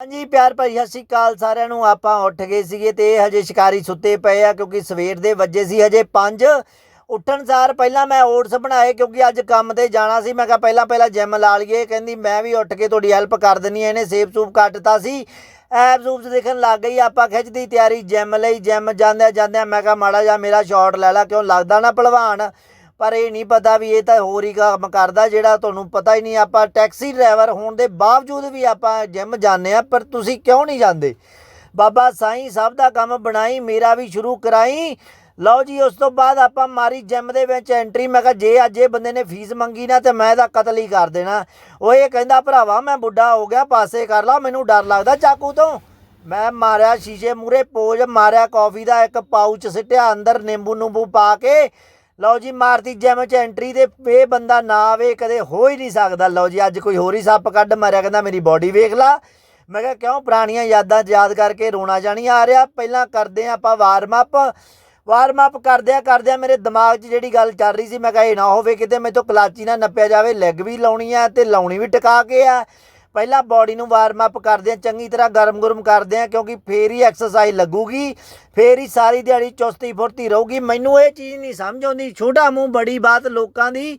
ਹਾਂਜੀ, ਪਿਆਰ ਭਾਈ ਸਤਿ ਸ਼੍ਰੀ ਅਕਾਲ ਸਾਰਿਆਂ ਨੂੰ। ਆਪਾਂ ਉੱਠ ਗਏ ਸੀਗੇ ਤੇ ਹਜੇ ਸ਼ਿਕਾਰੀ ਸੁੱਤੇ ਪਏ ਆ ਕਿਉਂਕਿ ਸਵੇਰ ਦੇ ਵੱਜੇ ਸੀ ਹਜੇ 5 ਉੱਠਣ ਸਾਰ ਪਹਿਲਾਂ ਮੈਂ ਓਟਸ ਬਣਾਏ ਕਿਉਂਕਿ ਅੱਜ ਕੰਮ ਤੇ ਜਾਣਾ ਸੀ। ਮੈਂ ਕਿਹਾ ਪਹਿਲਾਂ ਪਹਿਲਾਂ ਜਿਮ ਲਾ ਲਈਏ। ਕਹਿੰਦੀ, ਮੈਂ ਵੀ ਉੱਠ ਕੇ ਤੁਹਾਡੀ ਹੈਲਪ ਕਰ ਦਿੰਨੀ ਆ ਇਹਨੇ ਸੇਬ ਸੂਪ ਕੱਟਤਾ ਸੀ। ਐਪ ਸੂਪਸ ਦੇਖਣ ਲੱਗ ਗਈ। ਆਪਾਂ ਖਿੱਚਦੀ ਤਿਆਰੀ ਜਿਮ ਲਈ। ਜਿਮ ਜਾਂਦਿਆਂ ਜਾਂਦਿਆਂ ਮੈਂ ਕਿਹਾ, ਮਾੜਾ ਜਿਹਾ ਮੇਰਾ ਸ਼ਾਟ ਲੈ ਲਾ। ਕਿਉਂ ਲੱਗਦਾ ਨਾ ਭਲਵਾਨ? ਪਰ ਇਹ ਨਹੀਂ ਪਤਾ ਵੀ ਇਹ ਤਾਂ ਹੋਰ ਹੀ ਕੰਮ ਕਰਦਾ ਜਿਹੜਾ ਤੁਹਾਨੂੰ ਪਤਾ ਹੀ ਨਹੀਂ, ਆਪਾਂ ਟੈਕਸੀ ਡਰਾਈਵਰ ਹੋਣ ਦੇ ਬਾਵਜੂਦ ਵੀ ਆਪਾਂ ਜਿਮ ਜਾਂਦੇ ਆ ਪਰ ਤੁਸੀਂ ਕਿਉਂ ਨਹੀਂ ਜਾਂਦੇ? ਬਾਬਾ ਸਾਈਂ ਸਭ ਦਾ ਕੰਮ ਬਣਾਈ, ਮੇਰਾ ਵੀ ਸ਼ੁਰੂ ਕਰਾਈ। ਲਓ ਜੀ, ਉਸ ਤੋਂ ਬਾਅਦ ਆਪਾਂ ਮਾਰੀ ਜਿਮ ਦੇ ਵਿੱਚ ਐਂਟਰੀ ਮੈਂ ਕਿਹਾ ਜੇ ਅੱਜ ਇਹ ਬੰਦੇ ਨੇ ਫੀਸ ਮੰਗੀ ਨਾ ਤੇ ਮੈਂ ਇਹਦਾ ਕਤਲ ਹੀ ਕਰ ਦੇਣਾ। ਉਹ ਇਹ ਕਹਿੰਦਾ, ਭਰਾਵਾ, ਮੈਂ ਬੁੱਢਾ ਹੋ ਗਿਆ, ਪਾਸੇ ਕਰ ਲਾ, ਮੈਨੂੰ ਡਰ ਲੱਗਦਾ ਚਾਕੂ ਤੋਂ। ਮੈਂ ਮਾਰਿਆ ਸ਼ੀਸ਼ੇ ਮੂਰੇ ਪੋਜ ਮਾਰਿਆ, ਕਾਫੀ ਦਾ ਇੱਕ ਪਾਊਚ ਸਿੱਟਿਆ, ਅੰਦਰ ਨਿੰਬੂ ਨੂੰਬੂ ਪਾ ਕੇ। ਲਓ ਜੀ ਮਾਰਤੀ ਜਿਮ ਚ ਐਂਟਰੀ ਤੇ ਇਹ ਬੰਦਾ ਨਾ ਆਵੇ ਕਦੇ ਹੋ ਹੀ ਨਹੀਂ ਸਕਦਾ। ਲਓ ਜੀ, ਅੱਜ ਕੋਈ ਹੋਰ ਹੀ ਸੱਪ ਕੱਢ ਮਾਰਿਆ, ਕਹਿੰਦਾ ਮੇਰੀ ਬਾਡੀ ਵੇਖ ਲਾ। ਮੈਂ ਕਿਹਾ, ਕਿਉਂ ਪੁਰਾਣੀਆਂ ਯਾਦਾਂ ਯਾਦ ਕਰਕੇ ਰੋਣਾ ਜਾਣੀ ਆ ਰਿਹਾ? ਪਹਿਲਾਂ ਕਰਦੇ ਹਾਂ ਆਪਾਂ ਵਾਰਮ ਅਪ ਵਾਰਮ ਅਪ ਕਰਦਿਆਂ ਕਰਦਿਆਂ ਮੇਰੇ ਦਿਮਾਗ 'ਚ ਜਿਹੜੀ ਗੱਲ ਚੱਲ ਰਹੀ ਸੀ, ਮੈਂ ਕਿਹਾ, ਇਹ ਨਾ ਹੋਵੇ ਕਿਤੇ ਮੇਰੇ ਤੋਂ ਕਲਾਚੀ ਨਾ ਨੱਪਿਆ ਜਾਵੇ ਲੈਗ ਵੀ ਲਾਉਣੀ ਆ ਤੇ ਲਾਉਣੀ ਵੀ ਟਿਕਾ ਕੇ ਆ। ਪਹਿਲਾਂ ਬਾਡੀ ਨੂੰ ਵਾਰਮ ਅਪ ਕਰਦੇ ਆ ਚੰਗੀ ਤਰ੍ਹਾਂ ਗਰਮ-ਗਰਮ ਕਰਦੇ ਆ ਕਿਉਂਕਿ ਫੇਰ ਹੀ ਐਕਸਰਸਾਈਜ਼ ਲੱਗੂਗੀ, ਫੇਰ ਹੀ ਸਾਰੀ ਦਿਹਾੜੀ ਚੁਸਤੀ ਫੁਰਤੀ ਰਹੂਗੀ। ਮੈਨੂੰ ਇਹ ਚੀਜ਼ ਨਹੀਂ ਸਮਝ ਆਉਂਦੀ, ਛੋਟਾ ਮੂੰਹ ਬੜੀ ਬਾਤ ਲੋਕਾਂ ਦੀ,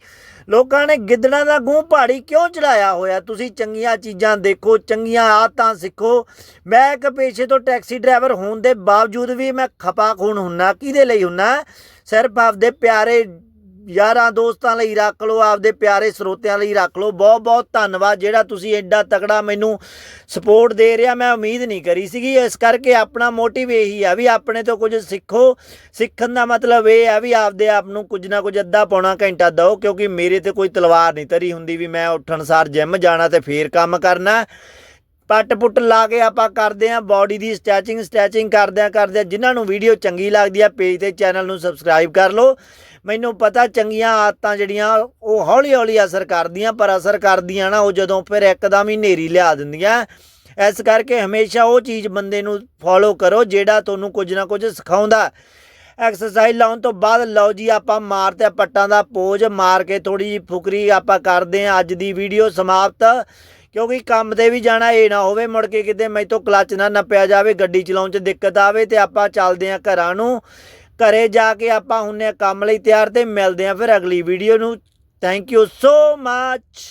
ਲੋਕਾਂ ਨੇ ਗਿੱਦੜਾਂ ਦਾ ਗੂੰ ਪਹਾੜੀ ਕਿਉਂ ਚੜਾਇਆ ਹੋਇਆ? ਤੁਸੀਂ ਚੰਗੀਆਂ ਚੀਜ਼ਾਂ ਦੇਖੋ, ਚੰਗੀਆਂ ਆਦਤਾਂ ਸਿੱਖੋ। ਮੈਂ ਇੱਕ ਪੇਸ਼ੇ ਤੋਂ ਟੈਕਸੀ ਡਰਾਈਵਰ ਹੋਣ ਦੇ ਬਾਵਜੂਦ ਵੀ ਮੈਂ ਖਪਾ ਖੂਨ ਹੁੰਨਾ, ਕਿਹਦੇ ਲਈ ਹੁੰਨਾ? ਸਿਰਫ ਆਪਦੇ ਪਿਆਰੇ ਯਾਰਾਂ ਦੋਸਤਾਂ ਲਈ ਰੱਖ ਲਓ, ਆਪਦੇ ਪਿਆਰੇ ਸਰੋਤਿਆਂ ਲਈ ਰੱਖ ਲਓ। ਬਹੁਤ ਬਹੁਤ ਧੰਨਵਾਦ ਜਿਹੜਾ ਤੁਸੀਂ ਐਡਾ ਤਕੜਾ ਮੈਨੂੰ ਸਪੋਰਟ ਦੇ ਰਿਹਾ। ਮੈਂ ਉਮੀਦ ਨਹੀਂ ਕਰੀ ਸੀਗੀ। ਇਸ ਕਰਕੇ ਆਪਣਾ ਮੋਟਿਵ ਇਹੀ ਆ ਵੀ ਆਪਣੇ ਤੋਂ ਕੁਝ ਸਿੱਖੋ। ਸਿੱਖਣ ਦਾ ਮਤਲਬ ਇਹ ਆ ਵੀ ਆਪਦੇ ਆਪ ਨੂੰ ਕੁਝ ਨਾ ਕੁਝ ਅੱਧਾ ਪੌਣਾ ਘੰਟਾ ਦਿਓ, ਕਿਉਂਕਿ ਮੇਰੇ ਤੇ ਕੋਈ ਤਲਵਾਰ ਨਹੀਂ ਧਰੀ ਹੁੰਦੀ ਵੀ ਮੈਂ ਉੱਠਣ ਸਾਰ ਜਿਮ ਜਾਣਾ ਤੇ ਫੇਰ ਕੰਮ ਕਰਨਾ। ਪੱਟ ਪੁੱਟ ਲਾ ਕੇ ਆਪਾਂ ਕਰਦੇ ਆਂ ਬਾਡੀ ਦੀ ਸਟੈਚਿੰਗ ਸਟੈਚਿੰਗ ਕਰਦਿਆਂ ਕਰਦਿਆਂ, ਜਿਨ੍ਹਾਂ ਨੂੰ ਵੀਡੀਓ ਚੰਗੀ ਲੱਗਦੀ ਆ ਪੇਜ ਤੇ ਚੈਨਲ ਨੂੰ ਸਬਸਕ੍ਰਾਈਬ ਕਰ ਲਓ। ਮੈਨੂੰ ਪਤਾ ਚੰਗੀਆਂ ਆਦਤਾਂ ਜਿਹੜੀਆਂ, ਉਹ ਹੌਲੀ ਹੌਲੀ ਅਸਰ ਕਰਦੀਆਂ, ਪਰ ਅਸਰ ਕਰਦੀਆਂ ਨਾ, ਉਹ ਜਦੋਂ ਫਿਰ ਇੱਕਦਮ ਹੀ ਨੇਰੀ ਲਿਆ ਦਿੰਦੀਆਂ। ਇਸ ਕਰਕੇ ਹਮੇਸ਼ਾ ਉਹ ਚੀਜ਼ ਬੰਦੇ ਨੂੰ ਫੋਲੋ ਕਰੋ, ਜਿਹੜਾ ਤੁਹਾਨੂੰ ਕੁਝ ਨਾ ਕੁਝ ਸਿਖਾਉਂਦਾ। ਐਕਸਰਸਾਈਜ਼ ਲਾਉਣ ਤੋਂ ਬਾਅਦ, ਲਓ ਜੀ, ਆਪਾਂ ਮਾਰਤੇ ਪੱਟਾਂ ਦਾ ਪੋਜ, ਮਾਰ ਕੇ ਥੋੜੀ ਜੀ ਫੁਕਰੀ ਆਪਾਂ ਕਰਦੇ ਆਂ ਅੱਜ ਦੀ ਵੀਡੀਓ ਸਮਾਪਤ। ਕਿਉਂਕਿ ਕੰਮ ਤੇ ਵੀ ਜਾਣਾ ਇਹ ਨਾ ਹੋਵੇ, ਮੁੜ ਕੇ ਕਿਤੇ ਮੈਥੋਂ ਕਲੱਚ ਨਾ ਨੱਪਿਆ ਜਾਵੇ, ਗੱਡੀ ਚਲਾਉਣ 'ਚ ਦਿੱਕਤ ਆਵੇ ਤੇ ਆਪਾਂ ਚੱਲਦੇ ਆਂ ਘਰਾਂ ਨੂੰ। ਘਰੇ ਜਾ ਕੇ ਆਪਾਂ ਹੁੰਨੇ ਕੰਮ ਲਈ ਤਿਆਰ ਤੇ ਮਿਲਦੇ ਆਂ ਫਿਰ ਅਗਲੀ ਵੀਡੀਓ ਨੂੰ। Thank you so much